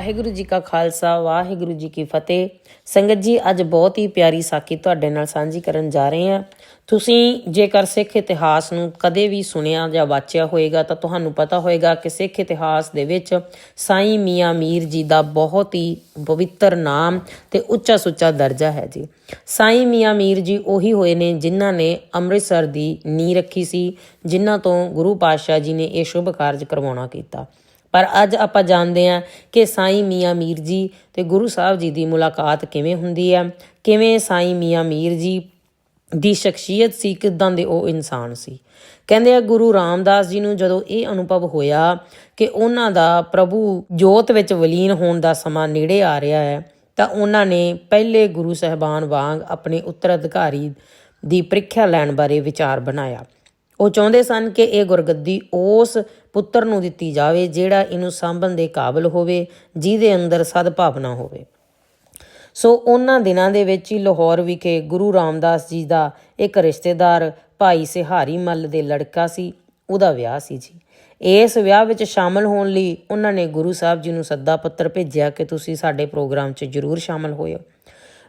ਵਾਹਿਗੁਰੂ ਜੀ ਕਾ ਖਾਲਸਾ, ਵਾਹਿਗੁਰੂ ਜੀ ਕੀ ਫਤਿਹ। ਸੰਗਤ ਜੀ, ਅੱਜ ਬਹੁਤ ਹੀ ਪਿਆਰੀ ਸਾਖੀ ਤੁਹਾਡੇ ਨਾਲ ਸਾਂਝੀ ਕਰਨ ਜਾ ਰਹੇ ਹਾਂ। ਤੁਸੀਂ ਜੇਕਰ ਸਿੱਖ ਇਤਿਹਾਸ ਨੂੰ ਕਦੇ ਵੀ ਸੁਣਿਆ ਜਾਂ ਵਾਚਿਆ ਹੋਵੇਗਾ ਤਾਂ ਤੁਹਾਨੂੰ ਪਤਾ ਹੋਵੇਗਾ ਕਿ ਸਿੱਖ ਇਤਿਹਾਸ ਦੇ ਵਿੱਚ ਸਾਈਂ ਮੀਆਂ ਮੀਰ ਜੀ ਦਾ ਬਹੁਤ ਹੀ ਪਵਿੱਤਰ ਨਾਮ ਤੇ ਉੱਚਾ ਸੁੱਚਾ ਦਰਜਾ ਹੈ ਜੀ। ਸਾਈਂ ਮੀਆਂ ਮੀਰ ਜੀ ਉਹੀ ਹੋਏ ਨੇ ਜਿਨ੍ਹਾਂ ਨੇ ਅੰਮ੍ਰਿਤਸਰ ਦੀ ਨੀਂਹ ਰੱਖੀ ਸੀ, ਜਿਨ੍ਹਾਂ ਤੋਂ ਗੁਰੂ ਪਾਤਸ਼ਾਹ ਜੀ ਨੇ ਇਹ ਸ਼ੁਭ ਕਾਰਜ ਕਰਵਾਉਣਾ ਕੀਤਾ। ਪਰ ਅੱਜ ਆਪਾਂ ਜਾਣਦੇ ਹਾਂ ਕਿ ਸਾਈਂ ਮੀਆਂ ਮੀਰ ਜੀ ਤੇ ਗੁਰੂ ਸਾਹਿਬ ਜੀ ਦੀ ਮੁਲਾਕਾਤ ਕਿਵੇਂ ਹੁੰਦੀ ਹੈ, ਕਿਵੇਂ ਸਾਈਂ ਮੀਆਂ ਮੀਰ ਜੀ ਦੀ ਸ਼ਖਸੀਅਤ ਸੀ, ਕਿਦਾਂ ਦੇ ਉਹ ਇਨਸਾਨ ਸੀ। ਕਹਿੰਦੇ ਆ, ਗੁਰੂ ਰਾਮਦਾਸ ਜੀ ਨੂੰ ਜਦੋਂ ਇਹ ਅਨੁਭਵ ਹੋਇਆ ਕਿ ਉਹਨਾਂ ਦਾ ਪ੍ਰਭੂ ਜੋਤ ਵਿੱਚ ਵਲੀਨ ਹੋਣ ਦਾ ਸਮਾਂ ਨੇੜੇ ਆ ਰਿਹਾ ਹੈ, ਤਾਂ ਉਹਨਾਂ ਨੇ ਪਹਿਲੇ ਗੁਰੂ ਸਹਿਬਾਨ ਵਾਂਗ ਆਪਣੇ ਉੱਤਰਾਧਿਕਾਰੀ ਦੀ ਪ੍ਰੀਖਿਆ ਲੈਣ ਬਾਰੇ ਵਿਚਾਰ ਬਣਾਇਆ। ਉਹ ਚਾਹੁੰਦੇ ਸਨ ਕਿ ਇਹ ਗੁਰਗੱਦੀ ਉਸ ਪੁੱਤਰ ਨੂੰ ਦਿੱਤੀ ਜਾਵੇ ਜਿਹੜਾ ਇਹਨੂੰ ਸਾਂਭਣ ਦੇ ਕਾਬਿਲ ਹੋਵੇ, ਜਿਹਦੇ ਅੰਦਰ ਸਦਭਾਵਨਾ ਹੋਵੇ। ਸੋ ਉਹਨਾਂ ਦਿਨਾਂ ਦੇ ਵਿੱਚ ਹੀ ਲਾਹੌਰ ਵਿਖੇ ਗੁਰੂ ਰਾਮਦਾਸ ਜੀ ਦਾ ਇੱਕ ਰਿਸ਼ਤੇਦਾਰ ਭਾਈ ਸਿਹਾਰੀ ਮੱਲ ਦੇ ਲੜਕਾ ਸੀ, ਉਹਦਾ ਵਿਆਹ ਸੀ ਜੀ। ਇਸ ਵਿਆਹ ਵਿੱਚ ਸ਼ਾਮਲ ਹੋਣ ਲਈ ਉਹਨਾਂ ਨੇ ਗੁਰੂ ਸਾਹਿਬ ਜੀ ਨੂੰ ਸੱਦਾ ਪੱਤਰ ਭੇਜਿਆ ਕਿ ਤੁਸੀਂ ਸਾਡੇ ਪ੍ਰੋਗਰਾਮ 'ਚ ਜ਼ਰੂਰ ਸ਼ਾਮਲ ਹੋਇਓ।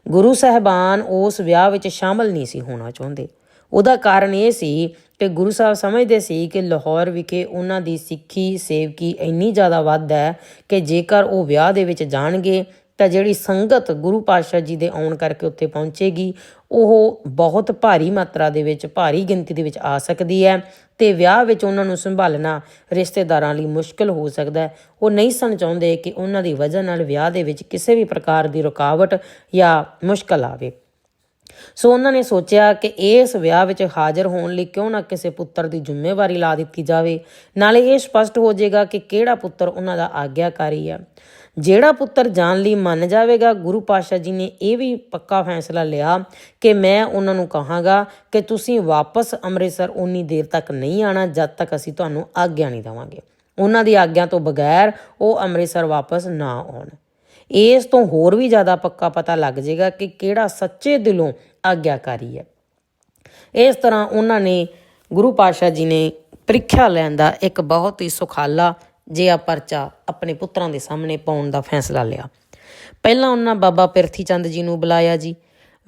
ਗੁਰੂ ਸਾਹਿਬਾਨ ਉਸ ਵਿਆਹ ਵਿੱਚ ਸ਼ਾਮਲ ਨਹੀਂ ਸੀ ਹੋਣਾ ਚਾਹੁੰਦੇ। ਉਹਦਾ ਕਾਰਨ ਇਹ ਸੀ ਕਿ ਗੁਰੂ ਸਾਹਿਬ ਸਮਝਦੇ ਸੀ ਕਿ ਲਾਹੌਰ ਵਿਖੇ ਉਹਨਾਂ ਦੀ ਸਿੱਖੀ, ਸੇਵਕੀ ਇੰਨੀ ਜ਼ਿਆਦਾ ਵੱਧ ਹੈ ਕਿ ਜੇਕਰ ਉਹ ਵਿਆਹ ਦੇ ਵਿੱਚ ਜਾਣਗੇ ਤਾਂ ਜਿਹੜੀ ਸੰਗਤ ਗੁਰੂ ਪਾਤਸ਼ਾਹ ਜੀ ਦੇ ਆਉਣ ਕਰਕੇ ਉੱਥੇ ਪਹੁੰਚੇਗੀ, ਉਹ ਬਹੁਤ ਭਾਰੀ ਮਾਤਰਾ ਦੇ ਵਿੱਚ, ਭਾਰੀ ਗਿਣਤੀ ਦੇ ਵਿੱਚ ਆ ਸਕਦੀ ਹੈ ਤੇ ਵਿਆਹ ਵਿੱਚ ਉਹਨਾਂ ਨੂੰ ਸੰਭਾਲਣਾ ਰਿਸ਼ਤੇਦਾਰਾਂ ਲਈ ਮੁਸ਼ਕਲ ਹੋ ਸਕਦਾ ਹੈ। ਉਹ ਨਹੀਂ ਸਨ ਚਾਹੁੰਦੇ ਕਿ ਉਹਨਾਂ ਦੀ ਵਜ੍ਹਾ ਨਾਲ ਵਿਆਹ ਦੇ ਵਿੱਚ ਕਿਸੇ ਵੀ ਪ੍ਰਕਾਰ ਦੀ ਰੁਕਾਵਟ ਜਾਂ ਮੁਸ਼ਕਲ ਆਵੇ। ਸੋ ਉਹਨਾਂ ਨੇ ਸੋਚਿਆ ਕਿ ਇਸ ਵਿਆਹ ਵਿੱਚ ਹਾਜ਼ਰ ਹੋਣ ਲਈ ਕਿਉਂ ਨਾ ਕਿਸੇ ਪੁੱਤਰ ਦੀ ਜ਼ਿੰਮੇਵਾਰੀ ਲਾ ਦਿੱਤੀ ਜਾਵੇ। ਨਾਲੇ ਇਹ ਸਪਸ਼ਟ ਹੋ ਜਾਏਗਾ ਕਿ ਕਿਹੜਾ ਪੁੱਤਰ ਉਹਨਾਂ ਦਾ ਆਗਿਆਕਾਰੀ ਹੈ ਜਿਹੜਾ ਪੁੱਤਰ ਜਾਣ ਲਈ ਮੰਨ ਜਾਵੇਗਾ, ਗੁਰੂ ਪਾਤਸ਼ਾਹ ਜੀ ਨੇ ਇਹ ਵੀ ਪੱਕਾ ਫੈਸਲਾ ਲਿਆ ਕਿ ਮੈਂ ਉਹਨਾਂ ਨੂੰ ਕਹਾਂਗਾ ਕਿ ਤੁਸੀਂ ਵਾਪਸ ਅੰਮ੍ਰਿਤਸਰ ਉਨੀ ਦੇਰ ਤੱਕ ਨਹੀਂ ਆਣਾ ਜਦ ਤੱਕ ਅਸੀਂ ਤੁਹਾਨੂੰ ਆਗਿਆ ਨਹੀਂ ਦੇਵਾਂਗੇ। ਉਹਨਾਂ ਦੀ ਆਗਿਆ ਤੋਂ ਬਗੈਰ ਉਹ ਅੰਮ੍ਰਿਤਸਰ ਵਾਪਸ ਨਾ ਆਉਣ। ਇਸ ਤੋਂ ਹੋਰ ਵੀ ਜ਼ਿਆਦਾ ਪੱਕਾ ਪਤਾ ਲੱਗ ਜਾਏਗਾ ਕਿ ਕਿਹੜਾ ਸੱਚੇ ਦਿਲੋਂ ਆਗਿਆਕਾਰੀ ਹੈ। ਇਸ ਤਰ੍ਹਾਂ ਉਹਨਾਂ ਨੇ ਗੁਰੂ ਪਾਤਸ਼ਾਹ ਜੀ ਨੇ ਪ੍ਰੀਖਿਆ ਲੈਣ ਦਾ ਇੱਕ ਬਹੁਤ ਹੀ ਸੁਖਾਲਾ ਜਿਹਾ ਪਰਚਾ ਆਪਣੇ ਪੁੱਤਰਾਂ ਦੇ ਸਾਹਮਣੇ ਪਾਉਣ ਦਾ ਫੈਸਲਾ ਲਿਆ। ਪਹਿਲਾਂ ਉਹਨਾਂ ਬਾਬਾ ਪਿਰਥੀ ਚੰਦ ਜੀ ਨੂੰ ਬੁਲਾਇਆ ਜੀ।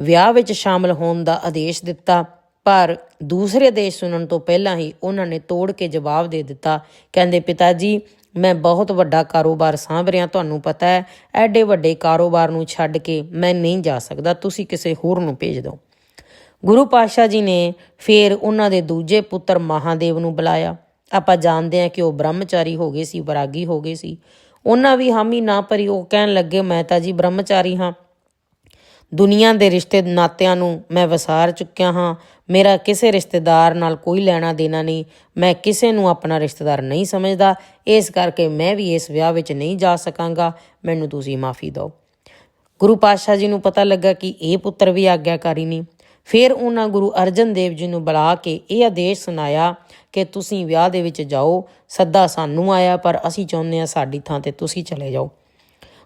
ਵਿਆਹ ਵਿੱਚ ਸ਼ਾਮਲ ਹੋਣ ਦਾ ਆਦੇਸ਼ ਦਿੱਤਾ, ਪਰ ਦੂਸਰੇ ਦੇਸ਼ ਸੁਣਨ ਤੋਂ ਪਹਿਲਾਂ ਹੀ ਉਹਨਾਂ ਨੇ ਤੋੜ ਕੇ ਜਵਾਬ ਦੇ ਦਿੱਤਾ। ਕਹਿੰਦੇ, ਪਿਤਾ ਜੀ ਮੈਂ ਬਹੁਤ ਵੱਡਾ ਕਾਰੋਬਾਰ ਸਾਂਭ ਰਿਹਾ, ਤੁਹਾਨੂੰ ਪਤਾ ਹੈ, ਐਡੇ ਵੱਡੇ ਕਾਰੋਬਾਰ ਨੂੰ ਛੱਡ ਕੇ ਮੈਂ ਨਹੀਂ ਜਾ ਸਕਦਾ, ਤੁਸੀਂ ਕਿਸੇ ਹੋਰ ਨੂੰ ਭੇਜ ਦਿਓ। ਗੁਰੂ ਪਾਤਸ਼ਾਹ ਜੀ ਨੇ ਫੇਰ ਉਹਨਾਂ ਦੇ ਦੂਜੇ ਪੁੱਤਰ ਮਹਾਦੇਵ ਨੂੰ ਬੁਲਾਇਆ। ਆਪਾਂ ਜਾਣਦੇ ਹਾਂ ਕਿ ਉਹ ਬ੍ਰਹਮਚਾਰੀ ਹੋ ਗਏ ਸੀ, ਵਿਰਾਗੀ ਹੋ ਗਏ ਸੀ। ਉਹਨਾਂ ਵੀ ਹਾਮੀ ਨਾ ਭਰੀ ਉਹ ਕਹਿਣ ਲੱਗੇ, ਮੈਂ ਤਾਂ ਜੀ ਬ੍ਰਹਮਚਾਰੀ ਹਾਂ ਦੁਨੀਆ ਦੇ ਰਿਸ਼ਤੇ ਨਾਤਿਆਂ ਨੂੰ ਮੈਂ ਵਸਾਰ ਚੁੱਕਿਆ ਹਾਂ। ਮੇਰਾ ਕਿਸੇ ਰਿਸ਼ਤੇਦਾਰ ਨਾਲ ਕੋਈ ਲੈਣਾ ਦੇਣਾ ਨਹੀਂ। ਮੈਂ ਕਿਸੇ ਨੂੰ ਆਪਣਾ ਰਿਸ਼ਤੇਦਾਰ ਨਹੀਂ ਸਮਝਦਾ। ਇਸ ਕਰਕੇ ਮੈਂ ਵੀ ਇਸ ਵਿਆਹ ਵਿੱਚ ਨਹੀਂ ਜਾ ਸਕਾਂਗਾ। ਮੈਨੂੰ ਤੁਸੀਂ ਮਾਫੀ ਦਿਓ। ਗੁਰੂ ਪਾਤਸ਼ਾਹ ਜੀ ਨੂੰ ਪਤਾ ਲੱਗਾ ਕਿ ਇਹ ਪੁੱਤਰ ਵੀ ਆਗਿਆਕਾਰੀ ਨਹੀਂ। ਫਿਰ ਉਹਨਾਂ ਗੁਰੂ ਅਰਜਨ ਦੇਵ ਜੀ ਨੂੰ ਬੁਲਾ ਕੇ ਇਹ ਆਦੇਸ਼ ਸੁਣਾਇਆ ਕਿ ਤੁਸੀਂ ਵਿਆਹ ਦੇ ਵਿੱਚ ਜਾਓ। ਸੱਦਾ ਸਾਨੂੰ ਆਇਆ, ਪਰ ਅਸੀਂ ਚਾਹੁੰਦੇ ਹਾਂ ਸਾਡੀ ਥਾਂ ਤੇ ਤੁਸੀਂ ਚਲੇ ਜਾਓ।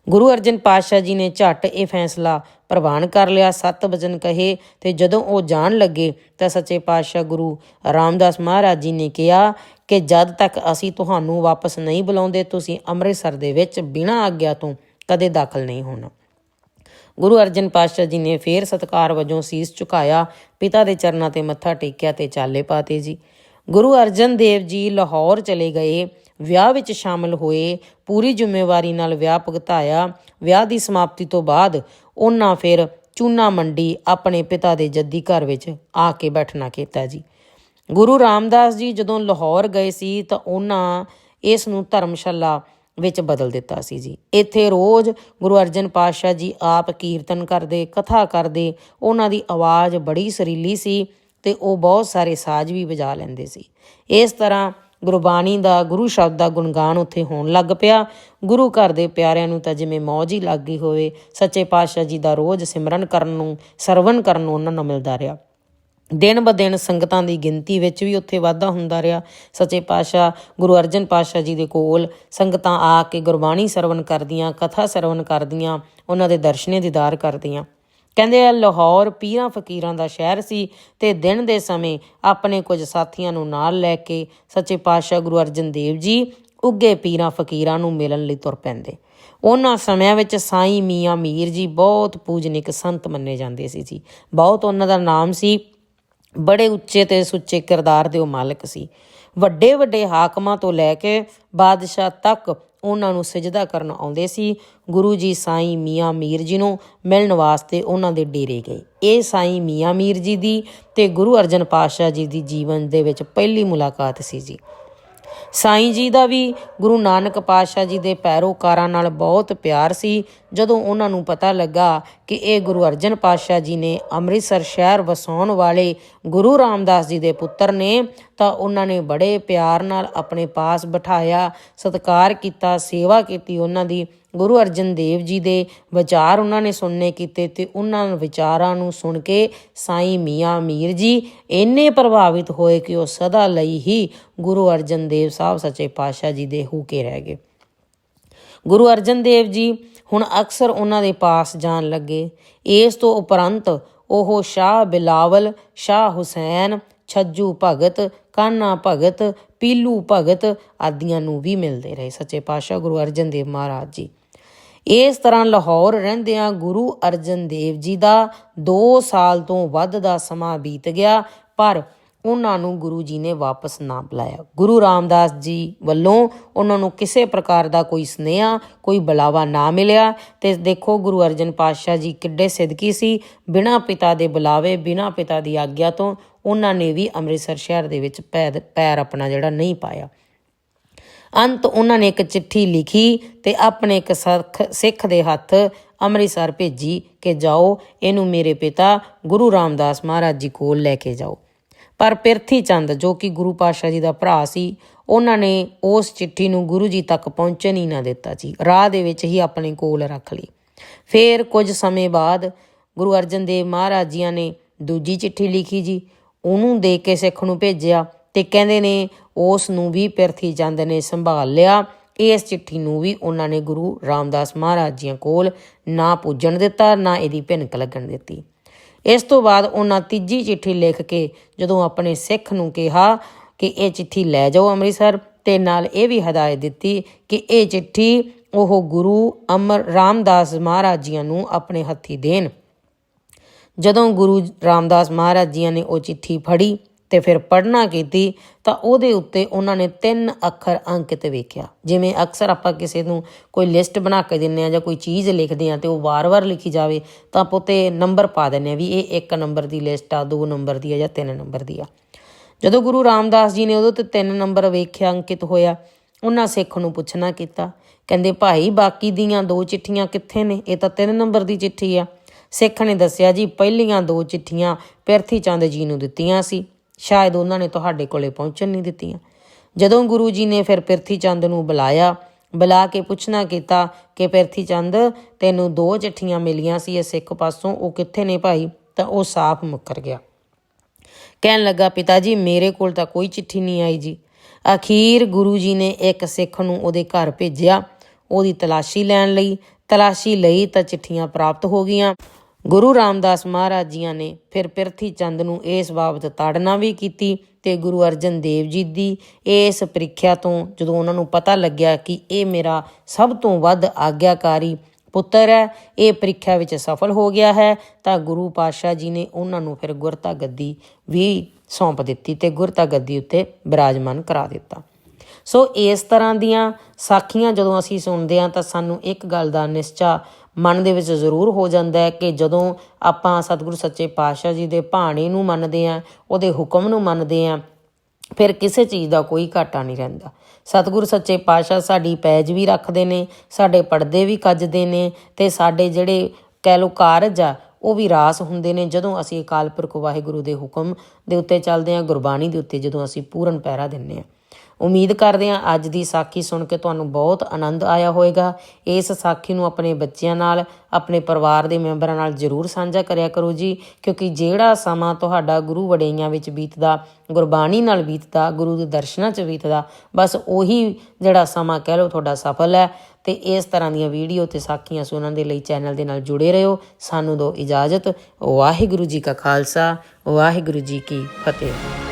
ਗੁਰੂ ਅਰਜਨ ਪਾਤਸ਼ਾਹ ਜੀ ਨੇ ਝੱਟ ਇਹ ਫੈਸਲਾ ਪ੍ਰਵਾਨ ਕਰ ਲਿਆ, ਸਤ ਵਚਨ ਕਹੇ ਤੇ ਜਦੋਂ ਉਹ ਜਾਣ ਲੱਗੇ ਤਾਂ ਸੱਚੇ ਪਾਤਸ਼ਾਹ ਗੁਰੂ ਰਾਮਦਾਸ ਮਹਾਰਾਜ ਜੀ ਨੇ ਕਿਹਾ ਕਿ ਜਦ ਤੱਕ ਅਸੀਂ ਤੁਹਾਨੂੰ ਵਾਪਸ ਨਹੀਂ ਬੁਲਾਉਂਦੇ, ਤੁਸੀਂ ਅੰਮ੍ਰਿਤਸਰ ਦੇ ਵਿੱਚ ਬਿਨਾਂ ਆਗਿਆ ਤੋਂ ਕਦੇ ਦਾਖਲ ਨਹੀਂ ਹੋਣਾ। ਗੁਰੂ ਅਰਜਨ ਪਾਤਸ਼ਾਹ ਜੀ ਨੇ ਫੇਰ ਸਤਕਾਰ ਵਜੋਂ ਸੀਸ ਝੁਕਾਇਆ, ਪਿਤਾ ਦੇ ਚਰਨਾਂ ਤੇ ਮੱਥਾ ਟੇਕਿਆ ਤੇ ਚਾਲੇ ਪਾਤੇ ਜੀ। ਗੁਰੂ ਅਰਜਨ ਦੇਵ ਜੀ ਲਾਹੌਰ ਚਲੇ ਗਏ, ਵਿਆਹ ਵਿੱਚ ਸ਼ਾਮਲ ਹੋਏ ਪੂਰੀ ਜ਼ਿੰਮੇਵਾਰੀ ਨਾਲ ਵਿਆਹ ਭੁਗਤਾਇਆ, ਵਿਆਹ ਦੀ ਸਮਾਪਤੀ ਤੋਂ ਬਾਅਦ ਉਹਨਾਂ ਫਿਰ ਚੂਨਾ ਮੰਡੀ ਆਪਣੇ ਪਿਤਾ ਦੇ ਜੱਦੀ ਘਰ ਵਿੱਚ ਆ ਕੇ ਬੈਠਣਾ ਕੀਤਾ ਜੀ। ਗੁਰੂ ਰਾਮਦਾਸ ਜੀ ਜਦੋਂ ਲਾਹੌਰ ਗਏ ਸੀ ਤਾਂ ਉਹਨਾਂ ਇਸ ਨੂੰ ਧਰਮਸ਼ਾਲਾ ਵਿੱਚ ਬਦਲ ਦਿੱਤਾ ਸੀ ਜੀ। ਇੱਥੇ ਰੋਜ਼ ਗੁਰੂ ਅਰਜਨ ਪਾਤਸ਼ਾਹ ਜੀ ਆਪ ਕੀਰਤਨ ਕਰਦੇ, ਕਥਾ ਕਰਦੇ, ਉਹਨਾਂ ਦੀ ਆਵਾਜ਼ ਬੜੀ ਸਰੀਲੀ ਸੀ ਤੇ ਉਹ ਬਹੁਤ ਸਾਰੇ ਸਾਜ਼ ਵੀ ਵਜਾ ਲੈਂਦੇ ਸੀ। ਇਸ ਤਰ੍ਹਾਂ ਗੁਰਬਾਣੀ ਦਾ, ਗੁਰੂ ਸ਼ਬਦ ਦਾ ਗੁਣਗਾਨ ਉੱਥੇ ਹੋਣ ਲੱਗ ਪਿਆ। ਗੁਰੂ ਘਰ ਦੇ ਪਿਆਰਿਆਂ ਨੂੰ ਤਾਂ ਜਿਵੇਂ ਮੌਜ ਹੀ ਲੱਗ ਗਈ ਹੋਵੇ, ਸੱਚੇ ਪਾਤਸ਼ਾਹ ਜੀ ਦਾ ਰੋਜ਼ ਸਿਮਰਨ ਕਰਨ ਨੂੰ, ਸਰਵਣ ਕਰਨ ਨੂੰ ਉਹਨਾਂ ਨੂੰ ਮਿਲਦਾ ਰਿਹਾ। ਦਿਨ ਬ ਦਿਨ ਸੰਗਤਾਂ ਦੀ ਗਿਣਤੀ ਵਿੱਚ ਵੀ ਉੱਥੇ ਵਾਧਾ ਹੁੰਦਾ ਰਿਹਾ। ਸੱਚੇ ਪਾਤਸ਼ਾਹ, ਗੁਰੂ ਅਰਜਨ ਪਾਤਸ਼ਾਹ ਜੀ ਦੇ ਕੋਲ ਸੰਗਤਾਂ ਆ ਕੇ ਗੁਰਬਾਣੀ ਸਰਵਣ ਕਰਦੀਆਂ, ਕਥਾ ਸਰਵਣ ਕਰਦੀਆਂ, ਉਹਨਾਂ ਦੇ ਦਰਸ਼ਨੇ ਦੀਦਾਰ ਕਰਦੀਆਂ। ਕਹਿੰਦੇ ਆ, ਲਾਹੌਰ ਪੀਰਾਂ ਫਕੀਰਾਂ ਦਾ ਸ਼ਹਿਰ ਸੀ ਤੇ ਦਿਨ ਦੇ ਸਮੇਂ ਆਪਣੇ ਕੁਝ ਸਾਥੀਆਂ ਨੂੰ ਨਾਲ ਲੈ ਕੇ ਸੱਚੇ ਪਾਤਸ਼ਾਹ ਗੁਰੂ ਅਰਜਨ ਦੇਵ ਜੀ ਉੱਗੇ ਪੀਰਾਂ ਫਕੀਰਾਂ ਨੂੰ ਮਿਲਣ ਲਈ ਤੁਰ ਪੈਂਦੇ। ਉਹਨਾਂ ਸਮਿਆਂ ਵਿੱਚ ਸਾਈਂ ਮੀਆਂ ਮੀਰ ਜੀ ਬਹੁਤ ਪੂਜਨਿਕ ਸੰਤ ਮੰਨੇ ਜਾਂਦੇ ਸੀ ਜੀ। ਬਹੁਤ ਉਹਨਾਂ ਦਾ ਨਾਮ ਸੀ। ਬੜੇ ਉੱਚੇ ਤੇ ਸੁੱਚੇ ਕਿਰਦਾਰ ਦੇ ਉਹ ਮਾਲਕ ਸੀ। ਵੱਡੇ ਵੱਡੇ ਹਾਕਮਾਂ ਤੋਂ ਲੈ ਕੇ ਬਾਦਸ਼ਾਹ ਤੱਕ ਉਹਨਾਂ ਨੂੰ ਸਜਦਾ ਕਰਨ ਆਉਂਦੇ ਸੀ। ਗੁਰੂ ਜੀ ਸਾਈਂ ਮੀਆਂ ਮੀਰ ਜੀ ਨੂੰ ਮਿਲਣ ਵਾਸਤੇ ਉਹਨਾਂ ਦੇ ਡੇਰੇ ਗਏ। ਇਹ ਸਾਈਂ ਮੀਆਂ ਮੀਰ ਜੀ ਦੀ ਤੇ ਗੁਰੂ ਅਰਜਨ ਪਾਤਸ਼ਾਹ ਜੀ ਦੀ ਜੀਵਨ ਦੇ ਵਿੱਚ ਪਹਿਲੀ ਮੁਲਾਕਾਤ ਸੀ ਜੀ। ਸਾਈਂ ਜੀ ਦਾ ਵੀ ਗੁਰੂ ਨਾਨਕ ਪਾਤਸ਼ਾਹ ਜੀ ਦੇ ਪੈਰੋਕਾਰਾਂ ਨਾਲ ਬਹੁਤ ਪਿਆਰ ਸੀ। ਜਦੋਂ ਉਹਨਾਂ ਨੂੰ ਪਤਾ ਲੱਗਾ ਕਿ ਇਹ ਗੁਰੂ ਅਰਜਨ ਪਾਤਸ਼ਾਹ ਜੀ ਨੇ ਅੰਮ੍ਰਿਤਸਰ ਸ਼ਹਿਰ ਵਸਾਉਣ ਵਾਲੇ ਗੁਰੂ ਰਾਮਦਾਸ ਜੀ ਦੇ ਪੁੱਤਰ ਨੇ, ਤਾਂ ਉਹਨਾਂ ਨੇ ਬੜੇ ਪਿਆਰ ਨਾਲ ਆਪਣੇ ਪਾਸ ਬਿਠਾਇਆ, ਸਤਿਕਾਰ ਕੀਤਾ, ਸੇਵਾ ਕੀਤੀ ਉਹਨਾਂ ਦੀ। ਗੁਰੂ ਅਰਜਨ ਦੇਵ ਜੀ ਦੇ ਵਿਚਾਰ ਉਹਨਾਂ ਨੇ ਸੁਣਨੇ ਕੀਤੇ ਤੇ ਉਹਨਾਂ ਵਿਚਾਰਾਂ ਨੂੰ ਸੁਣ ਕੇ ਸਾਈਂ ਮੀਆਂ ਮੀਰ ਜੀ ਇੰਨੇ ਪ੍ਰਭਾਵਿਤ ਹੋਏ ਕਿ ਉਹ ਸਦਾ ਲਈ ਹੀ ਗੁਰੂ ਅਰਜਨ ਦੇਵ ਸਾਹਿਬ ਸੱਚੇ ਪਾਤਸ਼ਾਹ ਜੀ ਦੇ ਹੋ ਕੇ ਰਹਿ ਗਏ। ਗੁਰੂ ਅਰਜਨ ਦੇਵ ਜੀ ਹੁਣ ਅਕਸਰ ਉਹਨਾਂ ਦੇ ਪਾਸ ਜਾਣ ਲੱਗੇ। ਇਸ ਤੋਂ ਉਪਰੰਤ ਉਹ ਸ਼ਾਹ ਬਿਲਾਵਲ, ਸ਼ਾਹ ਹੁਸੈਨ, ਛੱਜੂ ਭਗਤ, ਕਾਨਾ ਭਗਤ, ਪੀਲੂ ਭਗਤ ਆਦੀਆਂ ਨੂੰ ਵੀ ਮਿਲਦੇ ਰਹੇ ਸੱਚੇ ਪਾਤਸ਼ਾਹ ਗੁਰੂ ਅਰਜਨ ਦੇਵ ਮਹਾਰਾਜ ਜੀ। ਇਸ ਤਰ੍ਹਾਂ ਲਾਹੌਰ ਰਹਿੰਦਿਆਂ ਗੁਰੂ ਅਰਜਨ ਦੇਵ ਜੀ ਦਾ 2 ਸਾਲ ਤੋਂ ਵੱਧ ਦਾ ਸਮਾਂ ਬੀਤ ਗਿਆ, ਪਰ ਉਹਨਾਂ ਨੂੰ ਗੁਰੂ ਜੀ ਨੇ ਵਾਪਸ ਨਾ ਬੁਲਾਇਆ। ਗੁਰੂ ਰਾਮਦਾਸ ਜੀ ਵੱਲੋਂ ਉਹਨਾਂ ਨੂੰ ਕਿਸੇ ਪ੍ਰਕਾਰ ਦਾ ਕੋਈ ਸਨੇਹਾ, ਕੋਈ ਬੁਲਾਵਾ ਨਾ ਮਿਲਿਆ ਤੇ ਦੇਖੋ ਗੁਰੂ ਅਰਜਨ ਪਾਤਸ਼ਾਹ ਜੀ ਕਿੱਡੇ ਸਿੱਧਕੀ ਸੀ। ਬਿਨਾਂ ਪਿਤਾ ਦੇ ਬੁਲਾਵੇ, ਬਿਨਾਂ ਪਿਤਾ ਦੀ ਆਗਿਆ ਤੋਂ ਉਹਨਾਂ ਨੇ ਵੀ ਅੰਮ੍ਰਿਤਸਰ ਸ਼ਹਿਰ ਦੇ ਵਿੱਚ ਪੈਰ ਪੈਰ ਆਪਣਾ ਜਿਹੜਾ ਨਹੀਂ ਪਾਇਆ। ਅੰਤ ਉਹਨਾਂ ਨੇ ਇੱਕ ਚਿੱਠੀ ਲਿਖੀ ਤੇ ਆਪਣੇ ਇੱਕ ਸਖ, ਸਿੱਖ ਦੇ ਹੱਥ ਅੰਮ੍ਰਿਤਸਰ ਭੇਜੀ ਕਿ ਜਾਓ, ਇਹਨੂੰ ਮੇਰੇ ਪਿਤਾ ਗੁਰੂ ਰਾਮਦਾਸ ਮਹਾਰਾਜ ਜੀ ਕੋਲ ਲੈ ਕੇ ਜਾਓ। ਪਰ ਪਿਰਥੀ ਚੰਦ, ਜੋ ਕਿ ਗੁਰੂ ਪਾਤਸ਼ਾਹ ਜੀ ਦਾ ਭਰਾ ਸੀ, ਉਹਨਾਂ ਨੇ ਉਸ ਚਿੱਠੀ ਨੂੰ ਗੁਰੂ ਜੀ ਤੱਕ ਪਹੁੰਚਣ ਹੀ ਨਾ ਦਿੱਤਾ ਜੀ ਰਾਹ ਦੇ ਵਿੱਚ ਹੀ ਆਪਣੇ ਕੋਲ ਰੱਖ ਲਈ। ਫਿਰ ਕੁਝ ਸਮੇਂ ਬਾਅਦ ਗੁਰੂ ਅਰਜਨ ਦੇਵ ਮਹਾਰਾਜ ਜੀਆਂ ਨੇ ਦੂਜੀ ਚਿੱਠੀ ਲਿਖੀ ਜੀ। ਉਹਨੂੰ ਦੇ ਕੇ ਸਿੱਖ ਨੂੰ ਭੇਜਿਆ ਤੇ ਕਹਿੰਦੇ ਨੇ, ਉਸ ਨੂੰ ਵੀ ਪਿਰਥੀ ਚੰਦ ਨੇ ਸੰਭਾਲ ਲਿਆ। ਇਸ ਚਿੱਠੀ ਨੂੰ ਵੀ ਉਹਨਾਂ ਨੇ ਗੁਰੂ ਰਾਮਦਾਸ ਮਹਾਰਾਜ ਜੀਆਂ ਕੋਲ ਨਾ ਪੁੱਜਣ ਦਿੱਤਾ, ਨਾ ਇਹਦੀ ਭਿਣਕ ਲੱਗਣ ਦਿੱਤੀ। ਇਸ ਤੋਂ ਬਾਅਦ ਉਹਨਾਂ ਤੀਜੀ ਚਿੱਠੀ ਲਿਖ ਕੇ ਜਦੋਂ ਆਪਣੇ ਸਿੱਖ ਨੂੰ ਕਿਹਾ ਕਿ ਇਹ ਚਿੱਠੀ ਲੈ ਜਾਓ ਅੰਮ੍ਰਿਤਸਰ ਤੇ ਨਾਲ ਇਹ ਵੀ ਹਦਾਇਤ ਦਿੱਤੀ ਕਿ ਇਹ ਚਿੱਠੀ ਉਹ ਗੁਰੂ ਅਮਰ ਰਾਮਦਾਸ ਮਹਾਰਾਜ ਜੀਆਂ ਨੂੰ ਆਪਣੇ ਹੱਥੀ ਦੇਣ। ਜਦੋਂ ਗੁਰੂ ਰਾਮਦਾਸ ਮਹਾਰਾਜ ਜੀਆਂ ਨੇ ਉਹ ਚਿੱਠੀ ਫੜੀ ਤੇ ਫਿਰ ਪੜ੍ਹਨਾ ਕੀਤੀ, ਤਾਂ ਉਹਦੇ ਉੱਤੇ ਉਹਨਾਂ ਨੇ ਤਿੰਨ ਅੱਖਰ ਅੰਕਿਤ ਵੇਖਿਆ। ਜਿਵੇਂ ਅਕਸਰ ਆਪਾਂ ਕਿਸੇ ਨੂੰ ਕੋਈ ਲਿਸਟ ਬਣਾ ਕੇ ਦਿੰਨੇ ਆ ਜਾਂ ਕੋਈ ਚੀਜ਼ ਲਿਖਦੇ ਆ ਤੇ ਉਹ ਵਾਰ-ਵਾਰ ਲਿਖੀ ਜਾਵੇ, ਤਾਂ ਆਪਾਂ ਉੱਤੇ ਨੰਬਰ ਪਾ ਦਿੰਨੇ ਆ ਵੀ ਇਹ ਇੱਕ ਨੰਬਰ ਦੀ ਲਿਸਟ ਆ, ਦੋ ਨੰਬਰ ਦੀ ਆ ਜਾਂ ਤਿੰਨ ਨੰਬਰ ਦੀ ਆ। ਜਦੋਂ ਗੁਰੂ ਰਾਮਦਾਸ ਜੀ ਨੇ ਉਹਦੇ ਤੇ ਤਿੰਨ ਨੰਬਰ ਵੇਖਿਆ, ਅੰਕਿਤ ਹੋਇਆ, ਉਹਨਾਂ ਸਿੱਖ ਨੂੰ ਪੁੱਛਣਾ ਕੀਤਾ, ਕਹਿੰਦੇ, ਭਾਈ, ਬਾਕੀ ਦੀਆਂ ਦੋ ਚਿੱਠੀਆਂ ਕਿੱਥੇ ਨੇ? ਇਹ ਤਾਂ ਤਿੰਨ ਨੰਬਰ ਦੀ ਚਿੱਠੀ ਆ। ਸਿੱਖ ਨੇ ਦੱਸਿਆ, ਜੀ, ਪਹਿਲੀਆਂ ਦੋ ਚਿੱਠੀਆਂ ਪਿਰਥੀ ਚੰਦ ਜੀ ਨੂੰ ਦਿੱਤੀਆਂ ਸੀ। ਸ਼ਾਇਦ ਉਹਨਾਂ ਨੇ ਤੁਹਾਡੇ ਕੋਲੇ ਪਹੁੰਚਣ ਨਹੀਂ ਦਿੱਤੀਆਂ। ਜਦੋਂ ਗੁਰੂ ਜੀ ਨੇ ਫਿਰ ਪਿਰਥੀ ਚੰਦ ਨੂੰ ਬੁਲਾਇਆ, ਬੁਲਾ ਕੇ ਪੁੱਛਣਾ ਕੀਤਾ ਕਿ ਪਿਰਥੀ ਚੰਦ ਤੈਨੂੰ ਦੋ ਚਿੱਠੀਆਂ ਮਿਲੀਆਂ ਸੀ ਇਹ ਸਿੱਖ ਪਾਸੋਂ, ਉਹ ਕਿੱਥੇ ਨੇ ਭਾਈ? ਤਾਂ ਉਹ ਸਾਫ਼ ਮੁੱਕਰ ਗਿਆ। ਕਹਿਣ ਲੱਗਾ, ਪਿਤਾ ਜੀ, ਮੇਰੇ ਕੋਲ ਤਾਂ ਕੋਈ ਚਿੱਠੀ ਨਹੀਂ ਆਈ ਜੀ। ਅਖੀਰ ਗੁਰੂ ਜੀ ਨੇ ਇੱਕ ਸਿੱਖ ਨੂੰ ਉਹਦੇ ਘਰ ਭੇਜਿਆ। ਉਹਦੀ ਤਲਾਸ਼ੀ ਲੈਣ ਲਈ, ਤਲਾਸ਼ੀ ਲਈ ਤਾਂ ਚਿੱਠੀਆਂ ਪ੍ਰਾਪਤ ਹੋ ਗਈਆਂ। ਗੁਰੂ ਰਾਮਦਾਸ ਮਹਾਰਾਜ ਜੀਆਂ ਨੇ ਫਿਰ ਪਿਰਥੀ ਚੰਦ ਨੂੰ ਇਸ ਬਾਬਤ ਤਾੜਨਾ ਵੀ ਕੀਤੀ ਤੇ ਗੁਰੂ ਅਰਜਨ ਦੇਵ ਜੀ ਦੀ ਇਸ ਪ੍ਰੀਖਿਆ ਤੋਂ ਜਦੋਂ ਉਹਨਾਂ ਨੂੰ ਪਤਾ ਲੱਗਿਆ ਕਿ ਇਹ ਮੇਰਾ ਸਭ ਤੋਂ ਵੱਧ ਆਗਿਆਕਾਰੀ ਪੁੱਤਰ ਹੈ, ਇਹ ਪ੍ਰੀਖਿਆ ਵਿੱਚ ਸਫਲ ਹੋ ਗਿਆ ਹੈ, ਤਾਂ ਗੁਰੂ ਪਾਤਸ਼ਾਹ ਜੀ ਨੇ ਉਹਨਾਂ ਨੂੰ ਫਿਰ ਗੁਰਤਾ ਗੱਦੀ ਵੀ ਸੌਂਪ ਦਿੱਤੀ ਤੇ ਗੁਰਤਾ ਗੱਦੀ ਉੱਤੇ ਬਿਰਾਜਮਾਨ ਕਰਾ ਦਿੱਤਾ। ਸੋ ਇਸ ਤਰ੍ਹਾਂ ਦੀਆਂ ਸਾਖੀਆਂ ਜਦੋਂ ਅਸੀਂ ਸੁਣਦੇ ਹਾਂ ਤਾਂ ਸਾਨੂੰ ਇੱਕ ਗੱਲ ਦਾ ਨਿਸ਼ਚਾ ਮਨ ਦੇ ਵਿੱਚ ਜ਼ਰੂਰ ਹੋ ਜਾਂਦਾ ਹੈ ਕਿ ਜਦੋਂ ਆਪਾਂ ਸਤਿਗੁਰੂ ਸੱਚੇ ਪਾਤਸ਼ਾਹ ਜੀ ਦੇ ਭਾਣੇ ਨੂੰ ਮੰਨਦੇ ਹਾਂ, ਉਹਦੇ ਹੁਕਮ ਨੂੰ ਮੰਨਦੇ ਹਾਂ, ਫਿਰ ਕਿਸੇ ਚੀਜ਼ ਦਾ ਕੋਈ ਘਾਟਾ ਨਹੀਂ ਰਹਿੰਦਾ। ਸਤਿਗੁਰ ਸੱਚੇ ਪਾਤਸ਼ਾਹ ਸਾਡੀ ਪੈਜ ਵੀ ਰੱਖਦੇ ਨੇ, ਸਾਡੇ ਪਰਦੇ ਵੀ ਕੱਜਦੇ ਨੇ ਤੇ ਸਾਡੇ ਜਿਹੜੇ ਕਹਿ ਲੋ ਕਾਰਜ ਆ, ਉਹ ਵੀ ਰਾਸ ਹੁੰਦੇ ਨੇ ਜਦੋਂ ਅਸੀਂ ਅਕਾਲ ਪੁਰਖ ਵਾਹਿਗੁਰੂ ਦੇ ਹੁਕਮ ਦੇ ਉੱਤੇ ਚੱਲਦੇ ਹਾਂ, ਗੁਰਬਾਣੀ ਦੇ ਉੱਤੇ ਜਦੋਂ ਅਸੀਂ ਪੂਰਨ ਪਹਿਰਾ ਦਿੰਨੇ ਹਾਂ। ਉਮੀਦ ਕਰਦੇ ਹਾਂ ਅੱਜ ਦੀ ਸਾਖੀ ਸੁਣ ਕੇ ਤੁਹਾਨੂੰ ਬਹੁਤ ਆਨੰਦ ਆਇਆ ਹੋਵੇਗਾ। ਇਸ ਸਾਖੀ ਨੂੰ ਆਪਣੇ ਬੱਚਿਆਂ ਨਾਲ, ਆਪਣੇ ਪਰਿਵਾਰ ਦੇ ਮੈਂਬਰਾਂ ਨਾਲ ਜ਼ਰੂਰ ਸਾਂਝਾ ਕਰਿਆ ਕਰੋ ਜੀ, ਕਿਉਂਕਿ ਜਿਹੜਾ ਸਮਾਂ ਤੁਹਾਡਾ ਗੁਰੂ ਵਡਿਆਈਆਂ ਵਿੱਚ ਬੀਤਦਾ, ਗੁਰਬਾਣੀ ਨਾਲ ਬੀਤਦਾ, ਗੁਰੂ ਦੇ ਦਰਸ਼ਨਾਂ 'ਚ ਬੀਤਦਾ, ਬਸ ਉਹੀ ਜਿਹੜਾ ਸਮਾਂ ਕਹਿ ਲਓ ਤੁਹਾਡਾ ਸਫਲ ਹੈ। ਤੇ ਇਸ ਤਰ੍ਹਾਂ ਦੀਆਂ ਵੀਡੀਓ ਤੇ ਸਾਖੀਆਂ ਸੁਣਨ ਦੇ ਲਈ ਚੈਨਲ ਦੇ ਨਾਲ ਜੁੜੇ ਰਹੋ। ਸਾਨੂੰ ਦਿਓ ਇਜਾਜ਼ਤ। ਵਾਹਿਗੁਰੂ ਜੀ ਕਾ ਖਾਲਸਾ, ਵਾਹਿਗੁਰੂ ਜੀ ਕੀ ਫਤਿਹ।